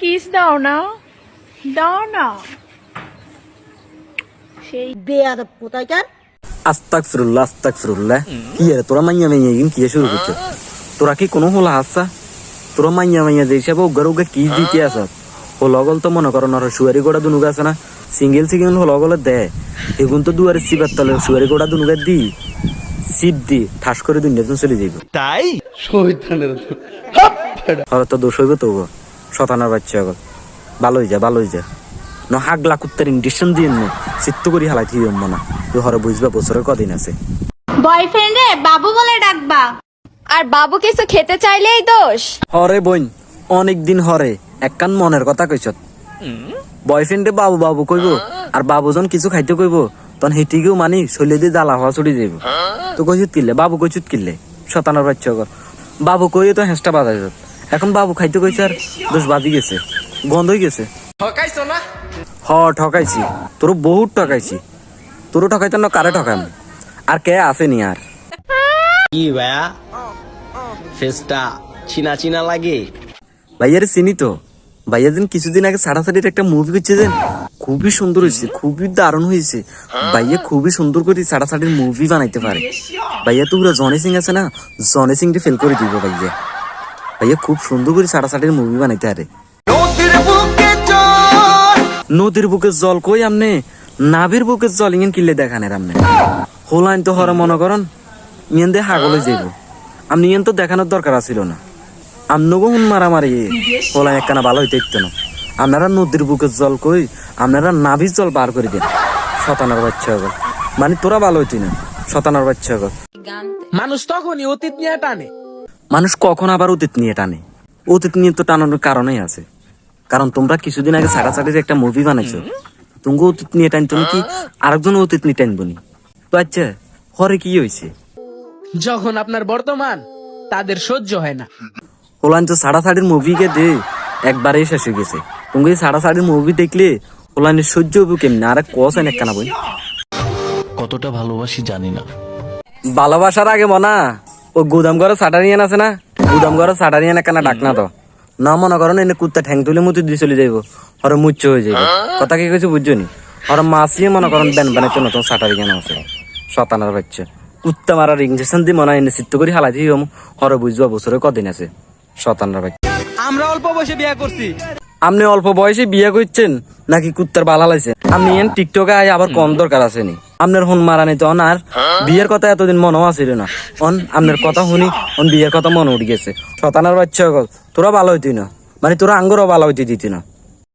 Kiss দাও না। দাও না। সেই বেয়াদব কোথাকার? আস্তাক ফিরুল্লাহ আস্তাক কি রে তোরা মাইয়া মাইয়া ইন কি শুরু করছ? তোরা কি কোনো হলা হাসা? তোরা মাইয়া মাইয়া হিসাবে উগার উগা কি দিতে আস? হলগল তো মনে করো নর সুয়ারি গোড়া দুনুগা আছে না? সিঙ্গেল সিঙ্গেল হলগলে দে। এগুন তো দুয়ারে সিবার তলে সুয়ারি গোড়া দুনুগা দি। সিপ দি ঠাস করে দুনিয়া চলে যাইব। তাই? হরে তো দোষ হইব তো শতানার বাচ্চা আগল ভালো হয়ে যা ভালো হয়ে যা ন হাগলা কুত্তার ইন্ডিশন দিয়ে নে চিত্ত করি হালাই থিয়ে না তুই হরে বুঝবা বছরের কদিন আছে। বয়ফ্রেন্ডে বাবু বলে ডাকবা। আর বাবু কিছু খেতে চাইলেই দোষ। হরে বোন অনেক দিন হরে একখান মনের কথা কইছত বয়ফ্রেন্ডে বাবু বাবু কইব আর বাবুজন কিছু খাইতে কইব তখন হেটিকেও মানি শৈলে দিয়ে জ্বালা হওয়া ছুটি যাইব তো কইছুত কিনলে বাবু কইছুত কিনলে শতানার বাচ্চা বাবু কইয়ে তো হেঁচটা বাজাই যত এখন বাবু খাইতে কইছে আর দোষ বাজি গেছে গন্ধ হয়ে গেছে। ঠকাইছো না? হ ঠকাইছি। তোর বহুত ঠকাইছি। তোরও ঠকাইতে না কারে ঠকাম? আর কে আসেনি আর? কি ভাইয়া? ফেসটা চিনা চিনা লাগে। ভাইয়ারে চিনি তো। ভাইয়া দিন কিছুদিন আগে সাড়াসাড়ির একটা মুভি করছে যে খুবই সুন্দর হয়েছে খুবই দারুণ হয়েছে। ভাইয়া খুবই সুন্দর করে সাড়াসাড়ির মুভি বানাইতে পারে। ভাইয়া তো পুরো জনি সিং আছে না জনি সিং ফেল করে দিব ভাইয়া। ভাইয়া খুব সুন্দর করে সাড়াসাড়ির মুভি বানাইতে পারে নদীর বুকে জল। কই আমনে? নাভির বুকে জল ইঙ্গেন কিনলে দেখানের আমনে। হোলাইন তো হরে মনে করন ইয়েন দিয়ে হাগলে যাইব। আপনি ইয়েন তো দেখানোর দরকার আছিল না। আমনগো হুন মারামারি হোলাইন একখানা ভালো হইতে ইত্য না। আপনারা নদীর বুকে জল কই আপনারা নাভির জল বার করে দেন। শতানার বাচ্চা হগল। মানে তোরা ভালো হইতি না শতানার বাচ্চা হগল। মানুষ তখনই অতীত নিয়ে টানে। মানুষ কখন আবার অতীত নিয়ে টানে? অতীত নিয়ে তো টানানোর কারণই আছে। কারণ তোমরা কিছুদিন আগে ছাড়াছাড়ির একটা মুভি বানাইছো। তুমি অতীত নিয়ে টানতো নাকি আরেকজন অতীত নিয়ে টানবো নি তো আচ্ছা হরে কি হয়েছে যখন আপনার বর্তমান তাদের সহ্য হয় না। তো ছাড়াছাড়ির মুভিকে দে একবারেই শেষ হয়ে গেছে। তুমি ছাড়াছাড়ির মুভি দেখলে হোলানের সহ্য হবে কেমনি? আর কস এনে কেনা বই। কতটা ভালোবাসি জানি না। ভালোবাসার আগে মনা। ও গুদাম ঘরে সাটারিয়ান আছে না? গুদাম ঘরে সাটারিয়ান একখানা ডাক না তো। না মনে করো না এনে কুত্তা ঠ্যাং তুলে মুতি দিয়ে চলে যাইব। ওর মুচ্ছ হয়ে যাইব। কথা কি কইছে বুঝছ নি? ওর মাসিয়ে মনে করেন ব্যান বানাইতে নতুন সাটারিয়ান আছে। শতানার বাচ্চা। কুত্তা মারার ইঞ্জেকশন দিয়ে মনে হয় এনে চিত্ত করে হালাই দিয়ে হরে বুঝবা বছরে কদিন আছে? শতানার বাচ্চা। আমরা অল্প বয়সে বিয়ে করছি। আপনি অল্প বয়সে বিয়ে করছেন নাকি কুত্তার বালা লাইছে আপনি এন টিকটকে আয় আবার কম দরকার আছে নি। আপনার হন মারানি তো আর বিয়ের কথা এতদিন মনেও আসিল না। অন আপনার কথা শুনি, অন বিয়ের কথা মনে উঠে গেছে। শতানার বাচ্চা তোরা ভালো হইতি না। মানে তোরা আঙ্গুরও ভালো হইতে দিতি না।